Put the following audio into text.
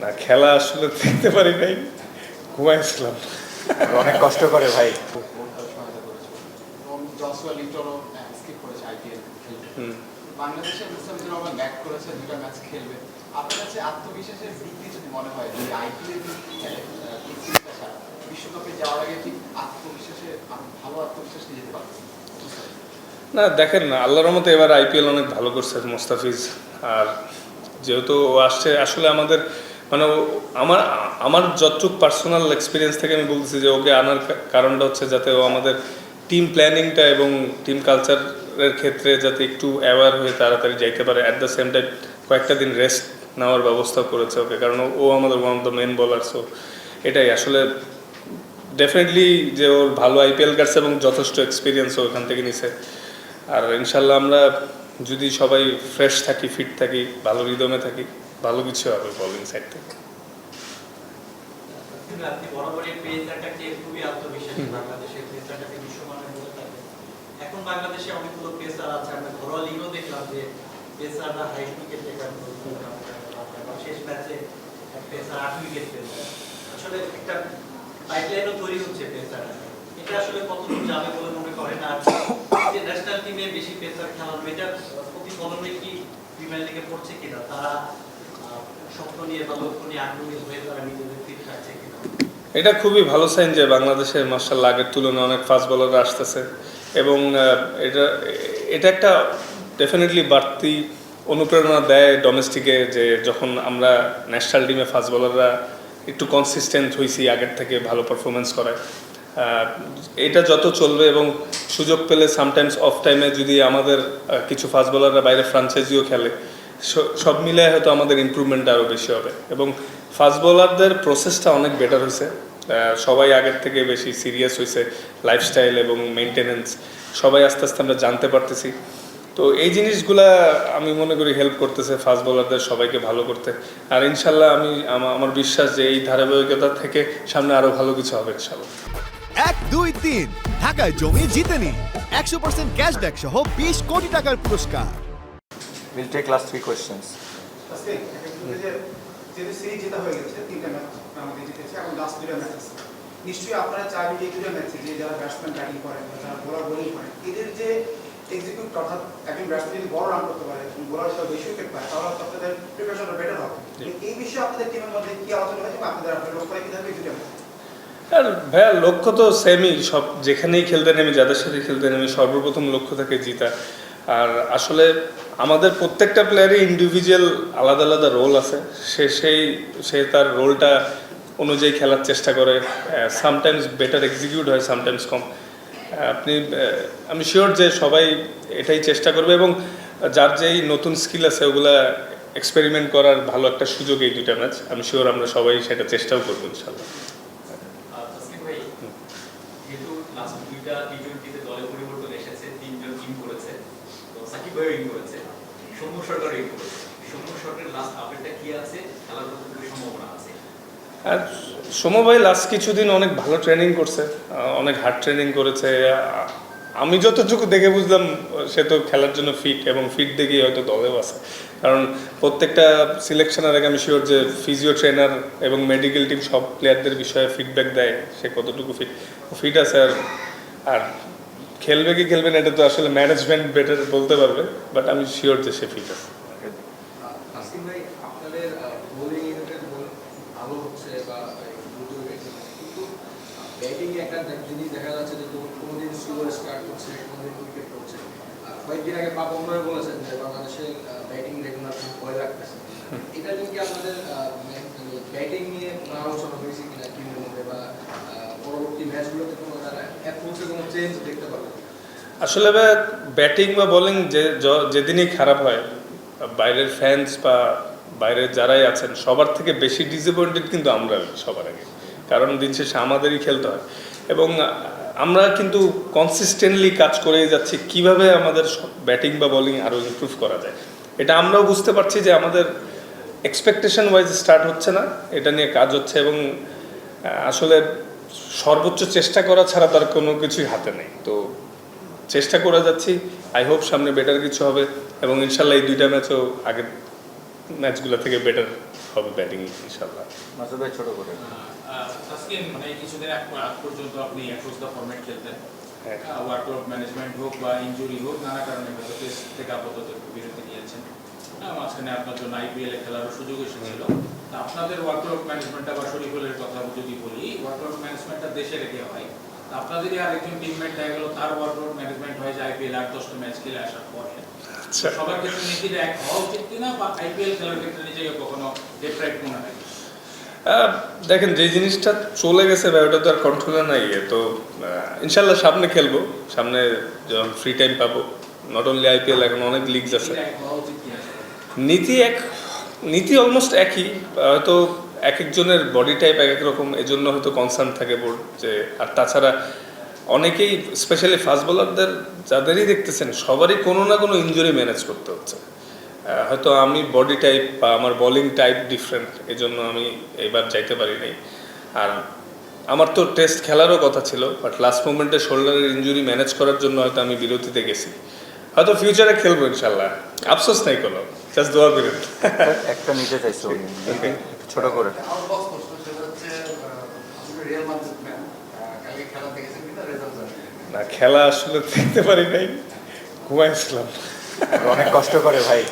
না খেলা আসলে দেখতে পারি নাই ঘুমাইছিলাম অনেক কষ্ট করে ভাই। মনে হয় না দেখেন না আল্লাহর মতো এবার আইপিএল অনেক ভালো করছে মোস্তাফিজ। আর যেহেতু ও আসছে আসলে আমাদের মানে আমার আমার যতটুক পার্সোনাল এক্সপিরিয়েন্স থেকে আমি বলতেছি যে ওকে আনার কারণটা হচ্ছে যাতে ও আমাদের টিম প্ল্যানিংটা এবং টিম কালচারের ক্ষেত্রে যাতে একটু অ্যাওয়ার হয়ে তাড়াতাড়ি যাইতে পারে। অ্যাট দ্য সেম টাইম কয়েকটা দিন রেস্ট নেওয়ার ব্যবস্থা করেছে ওকে, কারণ ও আমাদের ওয়ান অফ দ্য মেন বলার সো এটাই। আসলে ডেফিনেটলি যে ওর ভালো আইপিএল কাটছে এবং যথেষ্ট এক্সপিরিয়েন্স ওখান থেকে নিছে। আর ইনশাল্লাহ আমরা যদি সবাই ফ্রেশ থাকি ফিট থাকি, ভালো রিদমে থাকি ভালো কিছু হবে বোলিং সাইড থেকে। কিন্তু আপনি বরাবরই পেসারটাকে খুবই আত্মবিশ্বাসী বাংলাদেশের পেসারটাকে বিশ্বমানের বলে থাকে। এখন বাংলাদেশে অনেকগুলো পেসার আছে আমরা ঘরোয়া লিগও দেখলাম যে পেসাররা হাই উইকেট টেকার শেষ ম্যাচে পেসার আট উইকেট পেয়েছে আসলে একটা পাইপলাইনও তৈরি হচ্ছে পেসার এটা আসলে কতদূর যাবে বলে মনে করেন? আর যে ন্যাশনাল টিমে বেশি পেসার খেলানো এটা প্রতিফলনে কি প্রিমিয়ার লিগে পড়ছে কিনা তারা স্বপ্ন নিয়ে বা লক্ষ্য নিয়ে আগ্রহী হয়ে তারা নিজেদের ফিট রাখছে কিনা। এটা খুবই ভালো সাইন যে বাংলাদেশের মার্শাল আগের তুলনায় অনেক ফাস্ট বলাররা আসতেছে এবং এটা এটা একটা ডেফিনেটলি বাড়তি অনুপ্রেরণা দেয় ডোমেস্টিকে যে যখন আমরা ন্যাশনাল টিমে ফাস্ট বলাররা একটু কনসিস্টেন্ট হয়েছি আগের থেকে ভালো পারফরমেন্স করায়। আহ, এটা যত চলবে এবং সুযোগ পেলে সামটাইমস অফ টাইমে যদি আমাদের কিছু ফাস্ট বোলাররা বাইরে ফ্রাঞ্চাইজিও খেলে সব মিলে হয়তো আমাদের ইমপ্রুভমেন্ট আরও বেশি হবে। এবং ফাস্ট বোলারদের প্রসেসটা অনেক বেটার হয়েছে। সবাই আগের থেকে বেশি সিরিয়াস হয়েছে লাইফস্টাইল এবং মেনটেনেন্স সবাই আস্তে আস্তে আমরা জানতে পারতেছি। তো এই জিনিসগুলা আমি মনে করি হেল্প করতেছে ফাস্ট বোলারদের সবাইকে ভালো করতে। আর ইনশাল্লাহ আমি আমার বিশ্বাস যে এই ধারাবাহিকতা থেকে সামনে আরও ভালো কিছু হবে, ইনশাল্লাহ। এক দুই তিন। ঢাকায় জমি জিতে নিন একশো পার্সেন্ট ক্যাশব্যাক সহ বিশ কোটি টাকার পুরস্কার। হয়ে নিশ্চয়ই আপনারা চাইবেন যে দুটো ম্যাচে যে যারা ব্যাটসম্যান ব্যাটিং করেন যারা বোলার বোলিং করেন এদের যে এক্সিকিউট অর্থাৎ একজন ব্যাটসম্যান যদি বড় রান করতে পারে বোলার হিসেবে বেশি উইকেট পায় তাহলে আপনাদের প্রিপারেশনটা বেটার হবে। এই বিষয়ে আপনাদের টিমের মধ্যে কি আলোচনা হয়েছে বা আপনাদের আপনার লক্ষ্য রেখে থাকবে দুটো ম্যাচ আর ভাইয়া, লক্ষ্য তো সেমই সব যেখানেই খেলতে নেমে, যাদের সাথে খেলতে নেমে, সর্বপ্রথম লক্ষ্য থাকে জিতা। আর আসলে আমাদের প্রত্যেকটা প্লেয়ারই ইন্ডিভিজুয়াল আলাদা আলাদা রোল আছে। সে সেই, সে তার রোলটা অনুযায়ী খেলার চেষ্টা করে। সামটাইমস বেটার এক্সিকিউট হয় সামটাইমস কম। আপনি আমি শিওর যে সবাই এটাই চেষ্টা করবে এবং যার যেই নতুন স্কিল আছে, ওগুলা এক্সপেরিমেন্ট করার ভালো একটা সুযোগ এই দুটা ম্যাচ আমি শিওর আমরা সবাই সেটা চেষ্টাও করব, ইনশাল্লাহ। যেহেতু লাস্ট দুইটা টি টোয়েন্টিতে দলে পরিবর্তন এসেছে, তিনজন ইন করেছে, তো সাকিব ভাইও ইন করেছে, সৌম্য সরকারও ইন করেছে। সৌম্য সরকারের লাস্ট আপডেটটা কি আছে? খেলার কতটুকু সম্ভাবনা আছে। আর সমবাই লাস্ট কিছুদিন অনেক ভালো ট্রেনিং করছে অনেক হার্ড ট্রেনিং করেছে। আমি যতটুকু দেখে বুঝলাম, সে তো খেলার জন্য ফিট এবং ফিট দেখেই হয়তো দলেও আছে। কারণ প্রত্যেকটা সিলেকশনের আগে আমি শিওর যে ফিজিও ট্রেনার এবং মেডিকেল টিম সব প্লেয়ারদের বিষয়ে ফিডব্যাক দেয়, সে কতটুকু ফিট ফিট আছে আর আর খেলবে কি খেলবে না, এটা তো আসলে ম্যানেজমেন্ট বেটার বলতে পারবে বাট আমি শিওর যে সে ফিট আছে। করছে কয়েকদিন আগে পাপন ভাই বলেছেন যে বাংলাদেশের ব্যাটিং রেগুলার ভয় লাগতেছে এটা নিয়ে কি আপনাদের ব্যাটিং নিয়ে আলোচনা হয়েছে কিনা টিমের মধ্যে বা আসলে ব্যাটিং বা বোলিং যে যেদিনই খারাপ হয়, বাইরের ফ্যান্স বা বাইরের যারাই আছেন, সবার থেকে বেশি ডিসঅ্যাপয়েন্টেড কিন্তু আমরা সবার আগে। কারণ দিন শেষে আমাদেরই খেলতে হয়। এবং আমরা কিন্তু কনসিস্টেন্টলি কাজ করেই যাচ্ছি, কীভাবে আমাদের ব্যাটিং বা বোলিং আরও ইমপ্রুভ করা যায়। এটা আমরাও বুঝতে পারছি যে আমাদের এক্সপেকটেশন ওয়াইজ স্টার্ট হচ্ছে না, এটা নিয়ে কাজ হচ্ছে এবং আসলে সর্বোচ্চ চেষ্টা করা ছাড়া তার কোনো কিছুই হাতে নেই। তো চেষ্টা করে যাচ্ছি। আই হোপ সামনে বেটার কিছু হবে এবং ইনশাল্লাহ এই দুইটা ম্যাচও আগের ম্যাচগুলো থেকে বেটার হবে ব্যাটিং ইনশাল্লাহ। ভাই ছোট করে। মানে কিছুদিন পর্যন্ত আপনি একুশ দা ফরম্যাট খেলতেন। হ্যাঁ। ওয়ার্কআউট ম্যানেজমেন্ট হোক বা ইনজুরি হোক নানা কারণে হয়তো টেস্ট থেকে আপাতত বিরতি নিয়েছেন। মাঝখানে আপনার জন্য আইপিএল এ খেলারও সুযোগ এসেছিল। তা আপনাদের ম্যানেজমেন্টটা বা শরীফুলের কথা যদি বলি ম্যানেজমেন্টটা দেশে রেখে হয়। তা আপনাদেরই আরেকজন টিমমেট দেখা গেল তার ম্যানেজমেন্ট হয় যে আইপিএল আট দশটা ম্যাচ খেলে আসার পরে। আচ্ছা। সবার ক্ষেত্রে নীতিটা এক হওয়া উচিত কিনা বা আইপিএল খেলার ক্ষেত্রে নিজেকে কখনো ডেপ্রাইভ মনে হয়? দেখেন যে জিনিসটা চলে গেছে ওটা তো আর কন্ট্রোলে নাই তো ইনশাল্লাহ সামনে খেলব। সামনে যখন ফ্রি টাইম পাবো নট অনলি আইপিএল এখন অনেক লিগস আছে। নীতি এক, নীতি অলমোস্ট একই। হয়তো এক একজনের বডি টাইপ এক এক রকম, এজন্য হয়তো কনসার্ন থাকে বোর্ড যে, আর তাছাড়া অনেকেই স্পেশালি ফাস্ট বোলারদের যাদেরই দেখতেছেন, সবারই কোনো না কোনো ইনজুরি ম্যানেজ করতে হচ্ছে। হয়তো আমি বডি টাইপ বা আমার বোলিং টাইপ ডিফারেন্ট এজন্য আমি এবার যাইতে পারি নাই। আর আমার তো টেস্ট খেলারও কথা ছিল বাট লাস্ট মোমেন্টে শোল্ডারের ইনজুরি ম্যানেজ করার জন্য হয়তো আমি বিরতিতে গেছি। হয়তো ফিউচারে খেলব ইনশাল্লাহ। আফসোস নাই কোনো। জাস্ট দোয়া করেন। একটা- নিতে চাইছো ছোট করে। না খেলা আসলে দেখতে পারি নাই। ঘুমাইছিলাম অনেক কষ্ট করে ভাই।